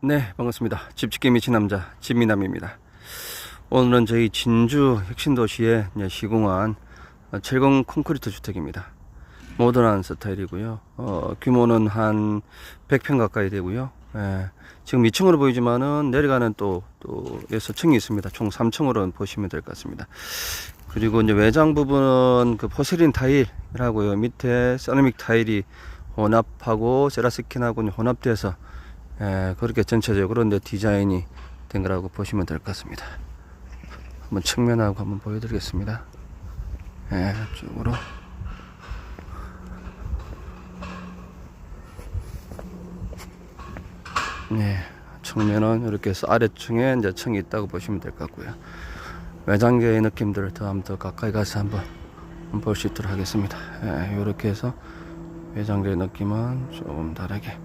네, 반갑습니다. 집짓기 미친 남자 진미남입니다. 오늘은 저희 진주 혁신도시에 이제 시공한 철공 콘크리트 주택입니다. 모던한 스타일이고요. 어, 규모는 한 100평 가까이 되고요. 예, 지금 2층으로 보이지만은 내려가는 또, 또, 여섯 층이 있습니다. 총 3층으로 보시면 될 것 같습니다. 그리고 이제 외장 부분은 그 포세린 타일이라고요. 밑에 세라믹 타일이 혼합하고 세라스킨하고 혼합돼서 예, 그렇게 전체적으로 이제 디자인이 된 거라고 보시면 될 것 같습니다. 한번 측면하고 한번 보여드리겠습니다. 예, 쪽으로. 네, 측면은 이렇게 해서 아래층에 이제 층이 있다고 보시면 될 것 같고요. 외장계의 느낌들을 더 한번 더 가까이 가서 한번 볼 수 있도록 하겠습니다. 예, 이렇게 해서 외장계의 느낌은 조금 다르게